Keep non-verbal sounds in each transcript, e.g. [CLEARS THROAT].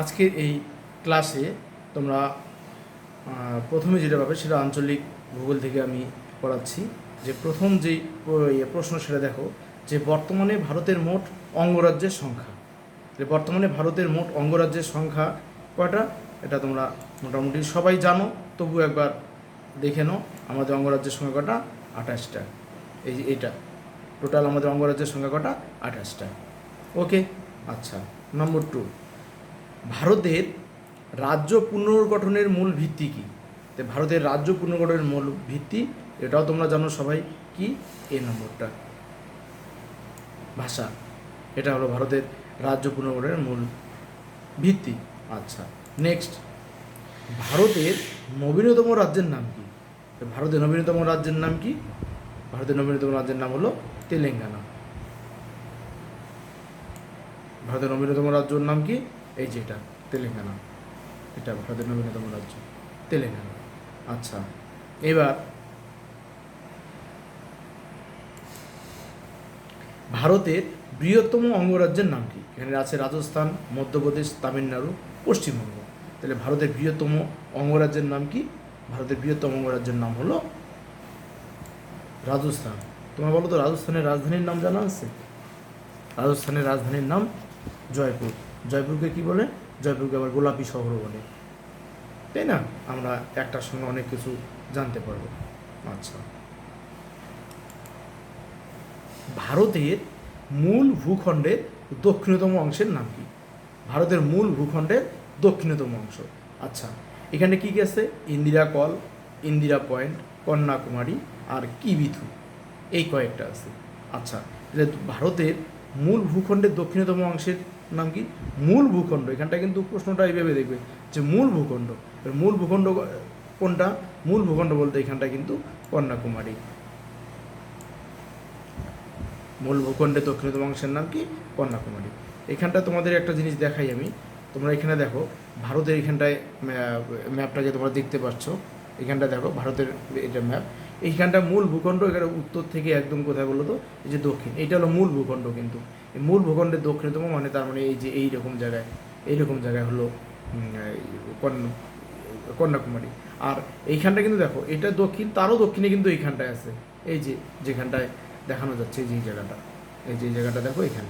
আজকের এই ক্লাসে তোমরা প্রথমে যেটা পাবে সেটা আঞ্চলিক ভূগোল থেকে আমি পড়াচ্ছি। যে প্রথম ইয়ে প্রশ্ন সেটা দেখো, যে বর্তমানে ভারতের মোট অঙ্গরাজ্যের সংখ্যা। যে বর্তমানে ভারতের মোট অঙ্গরাজ্যের সংখ্যা কয়টা? এটা তোমরা মোটামুটি সবাই জানো তবু একবার দেখে নাও, আমাদের অঙ্গরাজ্যের সংখ্যা কটা আঠাশটা। এই যে এটা টোটাল আমাদের অঙ্গরাজ্যের সংখ্যা কটা আঠাশটা। ওকে আচ্ছা নম্বর টু ভারতের রাজ্য পুনর্গঠনের মূল ভিত্তি কী? তো ভারতের রাজ্য পুনর্গঠনের মূল ভিত্তি, এটাও তোমরা জানো সবাই, কি? এই নম্বরটা। ভাষা। এটা হলো ভারতের রাজ্য পুনর্গঠনের মূল ভিত্তি। আচ্ছা নেক্সট ভারতের নবীনতম রাজ্যের নাম কি? ভারতের নবীনতম রাজ্যের নাম কি? ভারতের নবীনতম রাজ্যের নাম হলো তেলেঙ্গানা। ভারতের নবীনতম রাজ্যের নাম কি? এই যে এটা, তেলেঙ্গানা। এটা ভারতের নবীনতম রাজ্য, তেলেঙ্গানা। আচ্ছা এবার ভারতের বৃহত্তম অঙ্গরাজ্যের নাম কি? এখানে আছে রাজস্থান, মধ্যপ্রদেশ, তামিলনাড়ু, পশ্চিমবঙ্গ। তাহলে ভারতের বৃহত্তম অঙ্গরাজ্যের নাম কি? ভারতের বৃহত্তম অঙ্গরাজ্যের নাম হলো রাজস্থান। তোমরা বলো তো, রাজস্থানের রাজধানীর নাম জানা আছে? রাজস্থানের রাজধানীর নাম জয়পুর। জয়পুরকে কি বলে? জয়পুরকে আবার গোলাপি শহর বলে। তাই না? আমরা একটার সঙ্গে অনেক কিছু জানতে পারব। আচ্ছা। ভারতের মূল ভূখণ্ডের দক্ষিণতম অংশের নাম কি? ভারতের মূল ভূখণ্ডের দক্ষিণতম অংশ। আচ্ছা এখানে কি কি আছে? ইন্দিরা কল, ইন্দিরা পয়েন্ট, কন্যাকুমারী আর কিবিথু এই কয়েকটা আছে। আচ্ছা ভারতের মূল ভূখণ্ডের দক্ষিণতম অংশের নাম কি? মূল ভূখণ্ড। এখানটা কিন্তু প্রশ্নটা এইভাবে দেখবে যে মূল ভূখণ্ড। মূল ভূখণ্ড কোনটা? মূল ভূখণ্ড বলতে এখানটা কিন্তু কন্যাকুমারী। মূল ভূখণ্ডের দক্ষিণতম অংশের নাম কি? কন্যাকুমারী। এখানটা তোমাদের একটা জিনিস দেখাই আমি। তোমরা এখানে দেখো, ভারতের এখানটায় ম্যাপটাকে তোমরা দেখতে পাচ্ছ। এখানটা দেখো, ভারতের এটা ম্যাপ এইখানটা মূল ভূখণ্ড, এখানে উত্তর থেকে একদম কোথায় বলো তো? এই যে দক্ষিণ, এইটা হলো মূল ভূখণ্ড কিন্তু। এই মূল ভূখণ্ডের দক্ষিণতম মানে তার মানে এই যে এই রকম জায়গায়, এইরকম জায়গায় হলো কন্যা- কন্যাকুমারী। আর এইখানটা কিন্তু দেখো, এটা দক্ষিণ, তারও দক্ষিণে কিন্তু এইখানটায় আছে। এই যে যেখানটায় দেখানো যাচ্ছে এই যে এই জায়গাটা, এই যে জায়গাটা দেখো এখানে।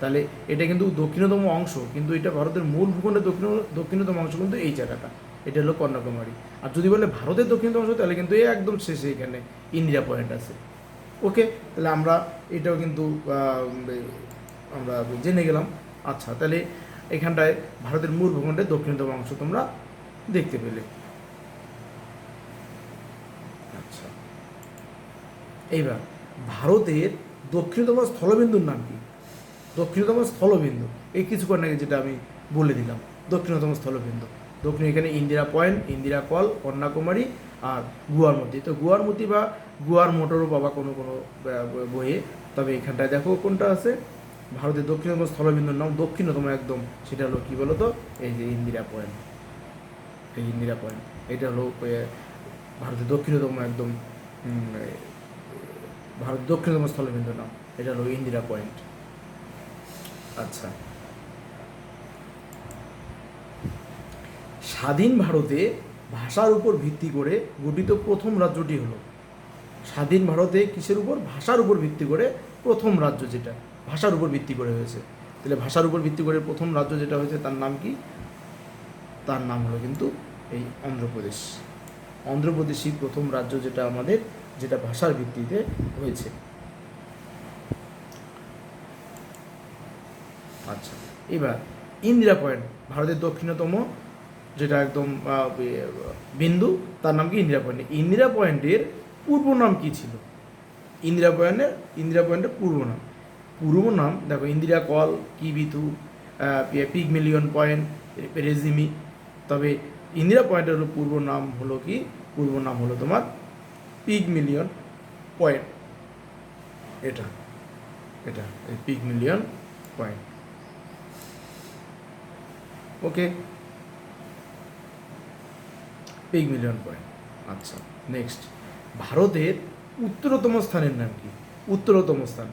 তাহলে এটা কিন্তু দক্ষিণতম অংশ, কিন্তু এটা ভারতের মূল ভূখণ্ডের দক্ষিণ, দক্ষিণতম অংশ কিন্তু এই জায়গাটা। এটা হলো কন্যাকুমারী। আর যদি বলে ভারতের দক্ষিণতম অংশ তাহলে কিন্তু এই একদম শেষে এখানে, ইন্ডিয়া পয়েন্ট আছে। ওকে তাহলে আমরা এটাও কিন্তু আমরা জেনে গেলাম। আচ্ছা তাহলে এখানটায় ভারতের মূল ভূখণ্ডের দক্ষিণতম অংশ তোমরা দেখতে পেলে। আচ্ছা। এইবার, ভারতের দক্ষিণতম স্থলবিন্দুর নাম কি? দক্ষিণতম স্থলবিন্দু। এই কিছুক্ষণ আগে যেটা আমি বলে দিলাম, দক্ষিণতম স্থলবিন্দু। দক্ষিণ এখানে ইন্দিরা পয়েন্ট, ইন্দিরা কল, কন্যাকুমারী আর গুয়ারমতি। তো গুয়ারমতি বা গুয়ার মোটরও পাবা কোনো কোনো বইয়ে। তবে এখানটায় দেখো কোনটা আছে? ভারতের দক্ষিণতম স্থলবিন্দুর নাম দক্ষিণতম একদম। সেটা হলো কী বলো তো এই যে ইন্দিরা পয়েন্ট। এই ইন্দিরা পয়েন্ট। এটা হলো ভারতের দক্ষিণতম একদম ভারত দক্ষিণতম স্থলবিন্দুর নাম। এটা হলো ইন্দিরা পয়েন্ট। আচ্ছা। স্বাধীন ভারতে ভাষার উপর ভিত্তি করে গঠিত প্রথম রাজ্যটি হলো। স্বাধীন ভারতে কিসের উপর? ভাষার উপর ভিত্তি করে প্রথম রাজ্য যেটা। ভাষার উপর ভিত্তি করে হয়েছে। তাহলে ভাষার উপর ভিত্তি করে প্রথম রাজ্য যেটা হয়েছে, তার নাম কি? তার নাম হলো কিন্তু এই অন্ধ্রপ্রদেশ। অন্ধ্রপ্রদেশই প্রথম রাজ্য যেটা আমাদের, যেটা ভাষার ভিত্তিতে হয়েছে। আচ্ছা এবার ইন্দিরা পয়েন্ট, ভারতের দক্ষিণতম যেটা একদম বিন্দু, তার নাম কি? ইন্দিরা পয়েন্ট। ইন্দিরা পয়েন্টের পূর্ব নাম কী ছিল? ইন্দিরা পয়েন্টের ইন্দিরা পয়েন্টের পূর্ব নাম। পূর্ব নাম, দেখো, Indira col, Kibithu Pygmalion point রেজিমি। তবে ইন্দিরা পয়েন্টের পূর্ব নাম হলো কি? পূর্ব নাম হলো তোমার পিগ মিলিয়ন পয়েন্ট। এটা এটা, এই Pygmalion point. Okay. Pygmalion point. আচ্ছা নেক্সট ভারতের উত্তরতম স্থানের নাম কি? উত্তরতম স্থান।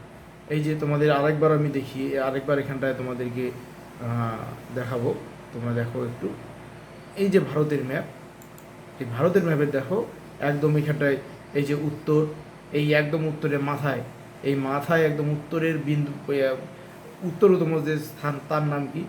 এই যে তোমাদের আরেকবার আমি দেখি, আরেকবার এখানটায় তোমাদেরকে দেখাবো। তোমরা দেখো একটু। এই যে ভারতের ম্যাপ এই ভারতের ম্যাপে দেখো, একদম এখানটায় এই যে উত্তর, এই একদম উত্তরের মাথায়, এই মাথায় একদম উত্তরের বিন্দু উত্তরতম যে স্থান, তার নাম কি?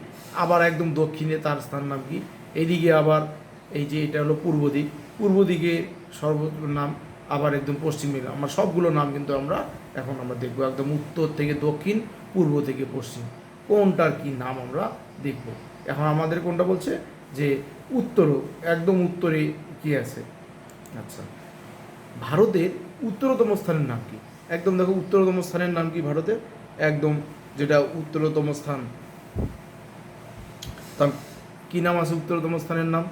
আবার একদম দক্ষিণে তার স্থান নাম কি? এদিকে আবার এই যে এটা হলো পূর্ব দিক। পূর্ব দিকে সর্ব নাম আবার একদম পশ্চিম দিকে। আমার সবগুলো নাম কিন্তু আমরা এখন আমরা দেখব। একদম উত্তর থেকে দক্ষিণ, পূর্ব থেকে পশ্চিম। কোনটার কি নাম আমরা দেখব? এখন আমাদের কোনটা বলছে? যে উত্তর, একদম উত্তরে কি আছে? আচ্ছা। ভারতের উত্তরতম স্থানের নাম কি? একদম দেখো উত্তরতম স্থানের নাম কি ভারতের? একদম যেটা উত্তরতম স্থান। কি নাম আছে উত্তরতম স্থানের নাম?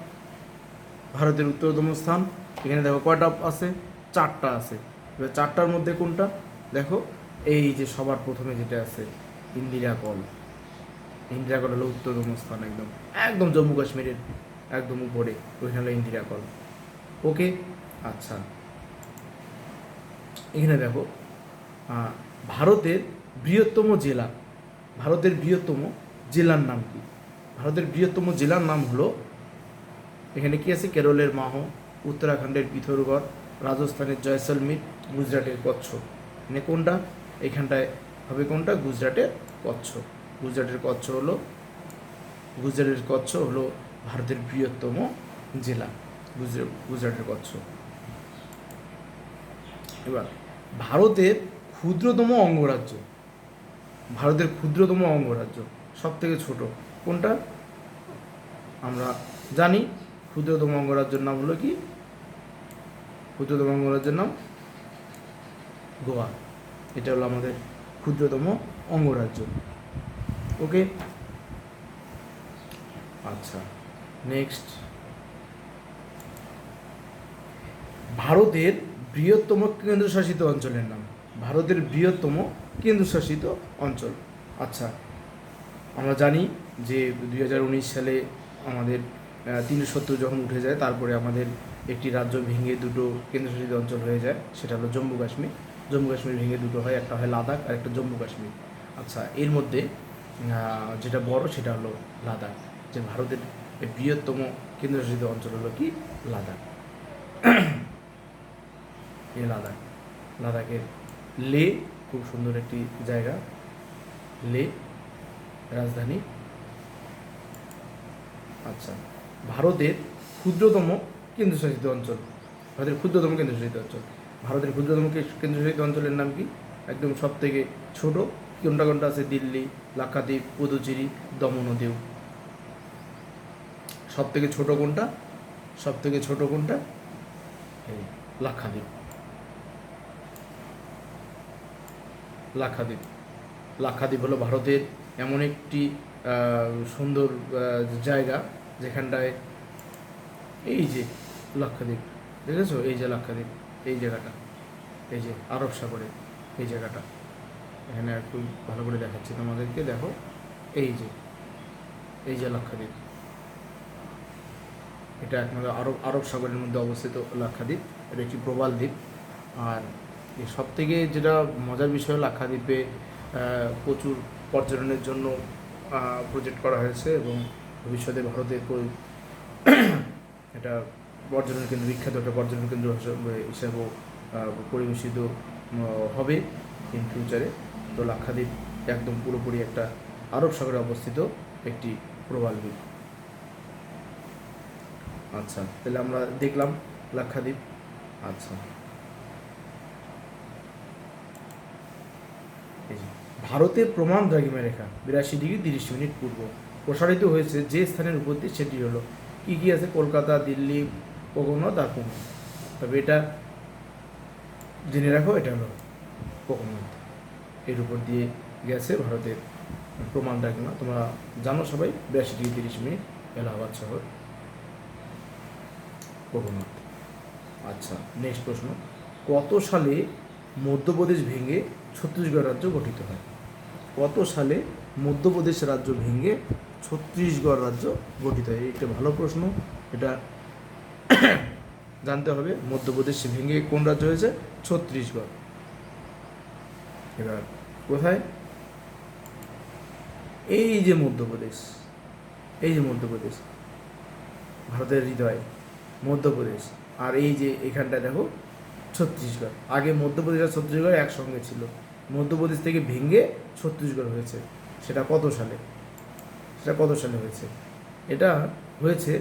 ভারতের উত্তরতম স্থান। এখানে দেখো কয়টা আছে? চারটা আছে। এবার চারটার মধ্যে কোনটা? দেখো, এই যে সবার প্রথমে যেটা আছে, ইন্দিরা কল। ইন্দিরা কল হলো উত্তরতম স্থান একদম। একদম জম্মু কাশ্মীরের, একদম উপরে। ওইখানে হলো ইন্দিরা কল। ওকে? আচ্ছা। এখানে দেখো ভারতের বৃহত্তম জেলা। ভারতের বৃহত্তম জেলার নাম কি? ভারতের বৃহত্তম জেলার নাম হলো এখানে কি আছে? কেরলের মাহ, উত্তরাখণ্ডের পিথোরগড় রাজস্থানের জয়সলমীর, গুজরাটের কচ্ছ মানে কোনটা? এখানটায় হবে কোনটা? গুজরাটের কচ্ছ গুজরাটের কচ্ছ হলো, গুজরাটের কচ্ছ হলো ভারতের বৃহত্তম জেলা গুজরাটের কচ্ছ এবার, ভারতের ক্ষুদ্রতম অঙ্গরাজ্য। ভারতের ক্ষুদ্রতম অঙ্গরাজ্য সব থেকে ছোট। কোনটা? আমরা জানি ক্ষুদ্রতম অঙ্গরাজ্যের নাম হলো কি? ক্ষুদ্রতম অঙ্গরাজ্যের নাম? গোয়া। এটা হলো আমাদের ক্ষুদ্রতম অঙ্গরাজ্য। ওকে? আচ্ছা নেক্সট। ভারতের বৃহত্তম কেন্দ্রশাসিত অঞ্চলের নাম। ভারতের বৃহত্তম কেন্দ্রশাসিত অঞ্চল। আচ্ছা আমরা জানি যে দুই হাজার উনিশ সালে আমাদের তিনশো সত্তর যখন উঠে যায়, তারপরে আমাদের একটি রাজ্য ভেঙে দুটো কেন্দ্রশাসিত অঞ্চল হয়ে যায়, সেটা হলো জম্মু কাশ্মীর। জম্মু কাশ্মীর ভেঙে দুটো হয়, একটা হয় লাদাখ আর একটা জম্মু কাশ্মীর। আচ্ছা এর মধ্যে যেটা বড়, সেটা হলো লাদাখ, যে ভারতের বৃহত্তম কেন্দ্রশাসিত অঞ্চল হলো কি? লাদাখ। [CLEARS THROAT] এই লাদাখ। লাদাখের লে খুব সুন্দর একটি জায়গা। লে রাজধানী। আচ্ছা। ভারতের ক্ষুদ্রতম কেন্দ্রশাসিত অঞ্চল। ভারতের ক্ষুদ্রতম কেন্দ্রশাসিত অঞ্চল। ভারতের ক্ষুদ্রতম কেন্দ্রশাসিত অঞ্চলের নাম কি? একদম সব থেকে ছোট। কোনটা কোনটা আছে? দিল্লি, লাক্ষাদ্বীপ, পুদুচেরি, দমন ও দিউ সব থেকে ছোট কোনটা? সব থেকে ছোট কোনটা? লাক্ষাদ্বীপ। লাক্ষাদ্বীপ। লাক্ষাদ্বীপ হলো ভারতের এমন একটি সুন্দর জায়গা। যেখানটায় এই যে লাক্ষাদ্বীপ, দেখেছ? এই যে লাক্ষাদ্বীপ, এই জায়গাটা, এই যে আরব সাগরে এই জায়গাটা। এখানে একটু ভালো করে দেখাচ্ছি তোমাদেরকে, দেখো, এই যে এই যে লাক্ষাদ্বীপ। এটা একমাত্র আরব আরব সাগরের মধ্যে অবস্থিত লাক্ষাদ্বীপ। এটা একটি প্রবাল দ্বীপ। আর সব থেকে যেটা মজার বিষয়, লাক্ষাদ্বীপে প্রচুর পর্যটনের জন্য প্রজেক্ট করা হয়েছে এবং ভবিষ্যতে ভারতের পরি- এটা পর্যটন কেন্দ্র, বিখ্যাত একটা পর্যটন কেন্দ্র হিসেবে- হিসেবেও পরিবেশিত হবে ইন ফিউচারে তো লাক্ষাদ্বীপ একদম পুরোপুরি একটা আরব সাগরে অবস্থিত একটি প্রবাল দ্বীপ। আচ্ছা তাহলে আমরা দেখলাম লাক্ষাদ্বীপ। আচ্ছা। ভারতের প্রমাণ দ্রাঘিমা রেখা বিরাশি ডিগ্রি তিরিশ মিনিট পূর্ব। প্রসারিত হয়েছে যে স্থানের উপর দিয়ে সেটি হলো। কি কি আছে? কলকাতা, দিল্লি, কোকোনদ আর পুনে তবে এটা জেনে রাখো, এটা হলো কোকোনদ। এর উপর দিয়ে গেছে ভারতের প্রমাণ দ্রাঘিমা তোমরা জানো সবাই, বিরাশি ডিগ্রি তিরিশ মিনিট এলাহাবাদ শহর। কোকোনদ। আচ্ছা নেক্সট প্রশ্ন। কত সালে মধ্যপ্রদেশ ভেঙে ছত্তিশগড় রাজ্য গঠিত হয়? কত সালে মধ্যপ্রদেশ রাজ্য ভেঙে ছত্তিশগড় রাজ্য গঠিত? হয় একটা ভালো প্রশ্ন। এটা জানতে হবে, মধ্যপ্রদেশ ভেঙে কোন রাজ্য হয়েছে? ছত্তিশগড় এবার, কোথায়? এই যে মধ্যপ্রদেশ, এই যে মধ্যপ্রদেশ, ভারতের হৃদয়, মধ্যপ্রদেশ, আর এই যে এখানটায় দেখো ছত্তিশগড় আগে মধ্যপ্রদেশ আর ছত্তিশগড় একসঙ্গে ছিল। মধ্যপ্রদেশ থেকে ভেঙে ছত্তিশগড় হয়েছে। সেটা কত সালে? সেটা কত সালে হয়েছে। এটা হয়েছে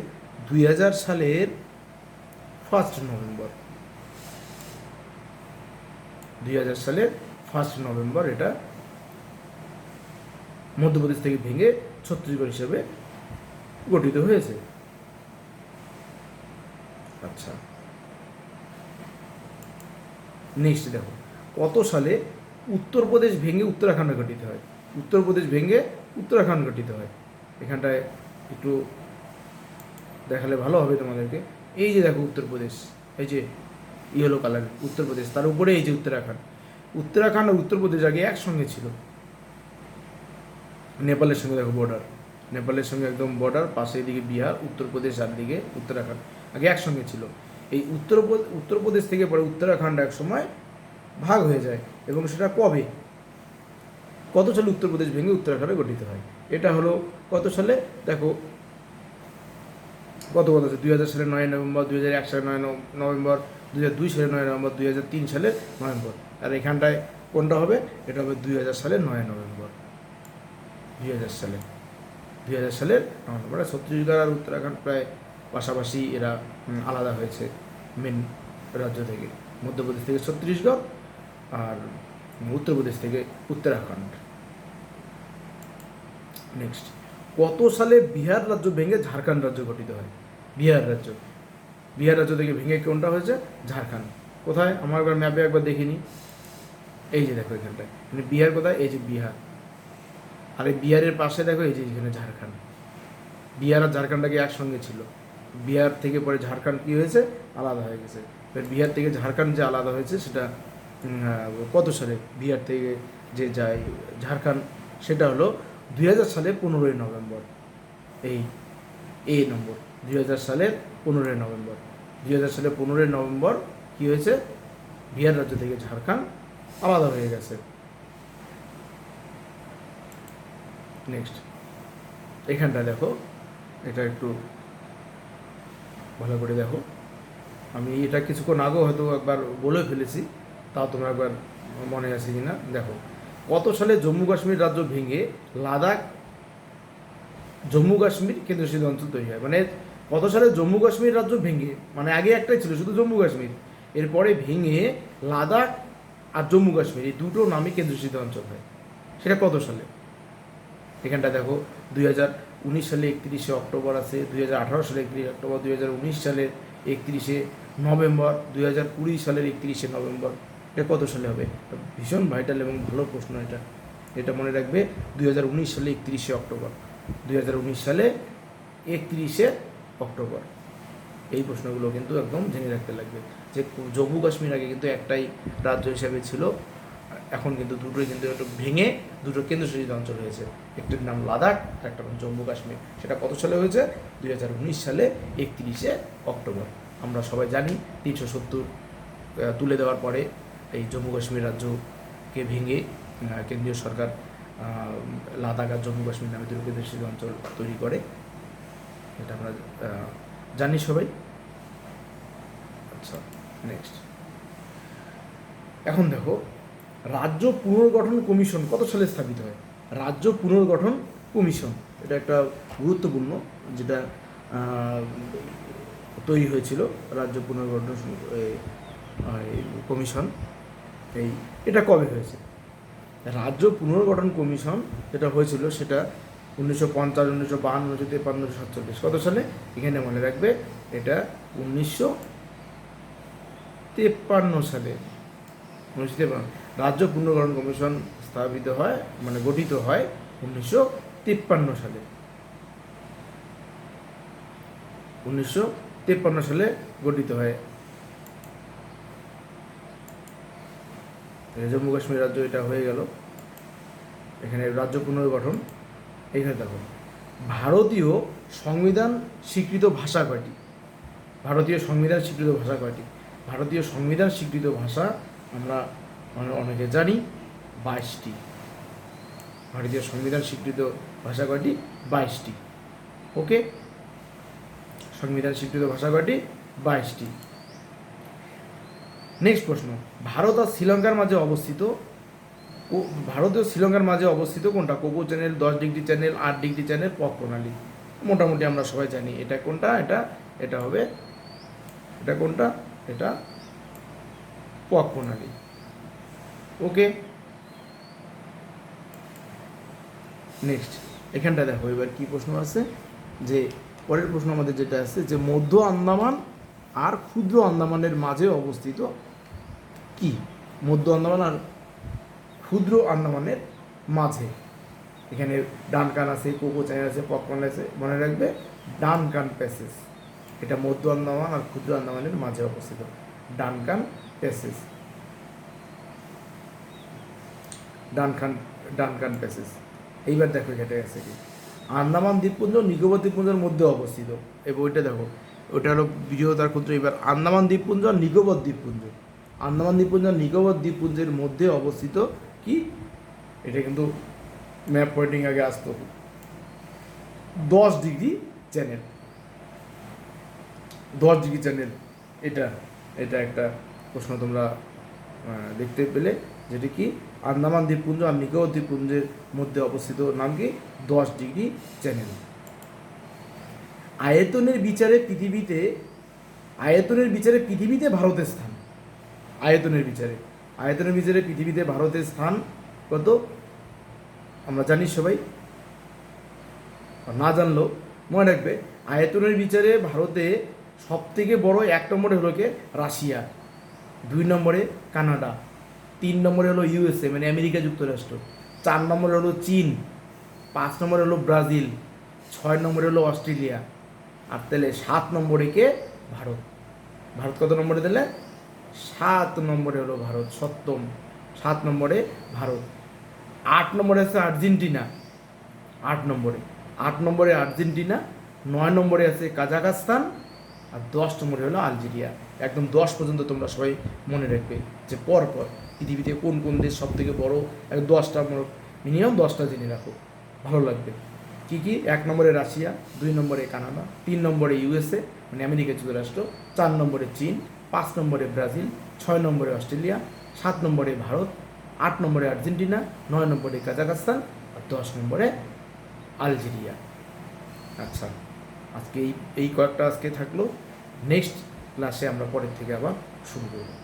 দুই হাজার সালের ফার্স্ট নভেম্বর দুই হাজার সালের ফার্স্ট নভেম্বর এটা মধ্যপ্রদেশ থেকে ভেঙে ছত্তিশগড় হিসেবে গঠিত হয়েছে। আচ্ছা। নেক্সট দেখো, কত সালে উত্তরপ্রদেশ ভেঙে উত্তরাখণ্ড গঠিত হয়? উত্তরপ্রদেশ ভেঙে উত্তরাখণ্ড গঠিত হয়। এখানটায় একটু দেখালে ভালো হবে তোমাদেরকে। এই যে দেখো উত্তরপ্রদেশ, এই যে ইয়েলো কালার উত্তরপ্রদেশ, তার উপরে এই যে উত্তরাখণ্ড। উত্তরাখণ্ড আর উত্তরপ্রদেশ আগে একসঙ্গে ছিল। নেপালের সঙ্গে দেখো বর্ডার নেপালের সঙ্গে একদম বর্ডার পাশে এদিকে বিহার, উত্তরপ্রদেশ আর দিকে উত্তরাখণ্ড, আগে একসঙ্গে ছিল। এই উত্তর উত্তরপ্রদেশ থেকে পরে উত্তরাখণ্ড এক সময় ভাগ হয়ে যায়, এবং সেটা কবে? কত সালে উত্তরপ্রদেশ ভেঙে উত্তরাখণ্ডে গঠিত হয়? এটা হলো কত সালে? দেখো, কত কত আছে? দুই হাজার সালের নয় নভেম্বর, দুই হাজার এক সালে নয় নভ- নভেম্বর, দুই হাজার দুই সালে নয় নভেম্বর, দুই হাজার তিন সালে নভেম্বর। আর এখানটায় কোনটা হবে? এটা হবে দুই হাজার সালের নয় নভেম্বর। দুই হাজার সালে। দুই হাজার সালের নভেম্বর। ছত্তিশগড় আর উত্তরাখণ্ড প্রায় পাশাপাশি এরা আলাদা হয়েছে মেন রাজ্য থেকে। মধ্যপ্রদেশ থেকে ছত্তিশগড় আর উত্তরপ্রদেশ থেকে উত্তরাখণ্ড। নেক্সট কত সালে বিহার রাজ্য ভেঙে ঝাড়খণ্ড রাজ্য গঠিত হয়? বিহার রাজ্য। বিহার রাজ্য থেকে ভেঙে কোনটা হয়েছে? ঝাড়খণ্ড। কোথায়? আমার একবার ম্যাপে একবার দেখিনি। এই যে দেখো এখানটায়। মানে বিহার কোথায়? এই যে বিহার। আর এই বিহারের পাশে দেখো এই যে এখানে ঝাড়খণ্ড। বিহার আর ঝাড়খণ্ডটাকে একসঙ্গে ছিল? বিহার থেকে পরে ঝাড়খণ্ড কী হয়েছে? আলাদা হয়ে গেছে। এবার বিহার থেকে ঝাড়খণ্ড যে আলাদা হয়েছে, সেটা কত সালে বিহার থেকে যে যায় ঝাড়খণ্ড, সেটা হলো দুই হাজার সালে পনেরোই নভেম্বর। এই এ নম্বর, দুই হাজার সালের পনেরোই নভেম্বর। দুই হাজার সালের পনেরোই নভেম্বর কী হয়েছে? বিহার রাজ্য থেকে ঝাড়খণ্ড আলাদা হয়ে গেছে। নেক্সট এখানটা দেখো, এটা একটু ভালো করে দেখো। আমি এটা কিছুক্ষণ আগেও হয়তো একবার বলে ফেলেছি, তাও তোমরা একবার মনে আছে কিনা? দেখো। কত সালে জম্মু কাশ্মীর রাজ্য ভেঙে লাদাখ, জম্মু কাশ্মীর কেন্দ্রশাসিত অঞ্চল তৈরি হয়? মানে কত সালে জম্মু কাশ্মীর রাজ্য ভেঙে মানে আগে একটাই ছিল শুধু জম্মু কাশ্মীর, এরপরে ভেঙে লাদাখ আর জম্মু কাশ্মীর, এই দুটো নামই কেন্দ্রশাসিত অঞ্চল হয়। সেটা কত সালে? এখানটা দেখো, দুই হাজার উনিশ সালে একত্রিশে অক্টোবর আছে, দুই হাজার আঠারো সালে একত্রিশে অক্টোবর, দুই হাজার উনিশ সালের একত্রিশে নভেম্বর, দুই হাজার কুড়ি সালের একত্রিশে নভেম্বর। এটা কত সালে হবে? ভীষণ ভাইটাল এবং ভালো প্রশ্ন এটা। এটা মনে রাখবে দুই হাজার উনিশ সালে একত্রিশে অক্টোবর। দুই হাজার উনিশ সালে একত্রিশে অক্টোবর। এই প্রশ্নগুলো কিন্তু একদম জেনে রাখতে লাগবে। যে জম্মু কাশ্মীর আগে কিন্তু একটাই রাজ্য হিসাবে ছিল। এখন কিন্তু দুটোই কিন্তু একটু ভেঙে দুটো কেন্দ্রশাসিত অঞ্চল হয়েছে। একটির নাম লাদাখ একটা নাম জম্মু কাশ্মীর। সেটা কত সালে হয়েছে? দুই হাজার উনিশ সালে একত্রিশে অক্টোবর। আমরা সবাই জানি তিনশো সত্তর তুলে দেওয়ার পরে এই জম্মু কাশ্মীর রাজ্যকে ভেঙে কেন্দ্রীয় সরকার লাদাখ আর জম্মু কাশ্মীর নামে কেন্দ্রশাসিত অঞ্চল তৈরি করে। এটা আমরা জানি সবাই। আচ্ছা নেক্সট এখন দেখো, রাজ্য পুনর্গঠন কমিশন কত সালে স্থাপিত হয়? রাজ্য পুনর্গঠন কমিশন, এটা একটা গুরুত্বপূর্ণ, যেটা তৈরি হয়েছিল রাজ্য পুনর্গঠন কমিশন। এই, এটা কবে হয়েছে? রাজ্য পুনর্গঠন কমিশন যেটা হয়েছিল সেটা উনিশশো পঞ্চাশ, উনিশশো বাহান্ন, উনিশশো তেপান্ন সাতচল্লিশ। কত সালে? এখানে মনে রাখবে এটা উনিশশো তেপ্পান্ন সালে। উনিশশো তেপ্পান্ন রাজ্য পুনর্গঠন কমিশন স্থাপিত হয় মানে গঠিত হয় উনিশশো তিপ্পান্ন সালে। উনিশশো তিপ্পান্ন সালে গঠিত হয়। জম্মু কাশ্মীর রাজ্য, এটা হয়ে গেল। এখানে রাজ্য পুনর্গঠন। এখানে দেখো, ভারতীয় সংবিধান স্বীকৃত ভাষা কয়টি? ভারতীয় সংবিধান স্বীকৃত ভাষা কয়টি? ভারতীয় সংবিধান স্বীকৃত ভাষা আমরা অনে- অনেকে জানি, বাইশটি। ভারতীয় সংবিধান স্বীকৃত ভাষা কয়টি? বাইশটি। ওকে? সংবিধান স্বীকৃত ভাষা কয়টি? বাইশটি। নেক্সট প্রশ্ন, ভারত আর শ্রীলঙ্কার মাঝে অবস্থিত ভারত ও শ্রীলঙ্কার মাঝে অবস্থিত কোনটা? কোকো চ্যানেল দশ ডিগ্রি চ্যানেল আট ডিগ্রি চ্যানেল পথ প্রণালী। মোটামুটি আমরা সবাই জানি এটা কোনটা, এটা এটা হবে, এটা কোনটা, এটা পক প্রণালী। ওকে নেক্সট এখানটা দেখো, এবার কি প্রশ্ন আছে? যে, পরের প্রশ্ন আমাদের যেটা আছে, যে মধ্য আন্দামান আর ক্ষুদ্র আন্দামানের মাঝে অবস্থিত কি? মধ্য আন্দামান আর ক্ষুদ্র আন্দামানের মাঝে। এখানে ডান কান আছে কোকো চ্যানেল আছে, পপকর্ন আছে, মনে রাখবে ডান কান প্যাসেজ এটা মধ্য আন্দামান আর ক্ষুদ্র আন্দামানের মাঝে অবস্থিত। ডান কান প্যাসেজ ডান খান ডান কান প্যাসেজ এইবার দেখো এটা আছে কি। আন্দামান দ্বীপপুঞ্জ, নিকোবর দ্বীপপুঞ্জের মধ্যে অবস্থিত। এই বইটা দেখো। ওটা হলো বৃহতার ক্ষুদ্র। এবার আন্দামান দ্বীপপুঞ্জ আর নিকোবর দ্বীপপুঞ্জ। আন্দামান দ্বীপপুঞ্জ আর নিকোবর দ্বীপপুঞ্জের মধ্যে অবস্থিত কি? এটা কিন্তু ম্যাপ পয়েন্টিং আগে আসতো। দশ ডিগ্রি চ্যানেল দশ ডিগ্রি চ্যানেল এটা এটা একটা প্রশ্ন তোমরা দেখতে পেলে। যেটি কি? আন্দামান দ্বীপপুঞ্জ আর নিকোবর দ্বীপপুঞ্জের মধ্যে অবস্থিত নাম কি? দশ ডিগ্রি চ্যানেল আয়তনের বিচারে পৃথিবীতে, আয়তনের বিচারে পৃথিবীতে ভারতের স্থান। আয়তনের বিচারে। আয়তনের বিচারে পৃথিবীতে ভারতের স্থান কত? আমরা জানি সবাই। না জানলেও মনে রাখবে, আয়তনের বিচারে ভারতে সব থেকে বড় এক নম্বরে হলো কে? রাশিয়া। দুই নম্বরে কানাডা। তিন নম্বরে হলো ইউএসএ মানে আমেরিকা যুক্তরাষ্ট্র। চার নম্বরে হলো চীন। পাঁচ নম্বরে হলো ব্রাজিল। ছয় নম্বরে হলো অস্ট্রেলিয়া। আর তাহলে সাত নম্বরে কে? ভারত। ভারত কত নম্বরে দিলে সাত নম্বরে হলো ভারত, সপ্তম। সাত নম্বরে ভারত। আট নম্বরে আছে আর্জেন্টিনা। আট নম্বরে। আট নম্বরে আর্জেন্টিনা, নয় নম্বরে আছে কাজাকাস্তান আর দশ নম্বরে হলো আলজেরিয়া। একদম দশ পর্যন্ত তোমরা সবাই মনে রাখবে যে পর পর পৃথিবীতে কোন কোন দেশ সব থেকে বড়ো এক দশটা মিনিমাম দশটা জেনে রাখো। ভালো লাগবে। কি কি? এক নম্বরে রাশিয়া, দুই নম্বরে কানাডা, তিন নম্বরে ইউএসএ মানে আমেরিকা যুক্তরাষ্ট্র, চার নম্বরে চীন পাঁচ নম্বরে ব্রাজিল, ছয় নম্বরে অস্ট্রেলিয়া, সাত নম্বরে ভারত, আট নম্বরে আর্জেন্টিনা, নয় নম্বরে কাজাকস্তান আর দশ নম্বরে আলজেরিয়া। আচ্ছা আজকে এই এই কয়েকটা আজকে থাকল। নেক্সট ক্লাসে আমরা পরের থেকে আবার শুরু করব।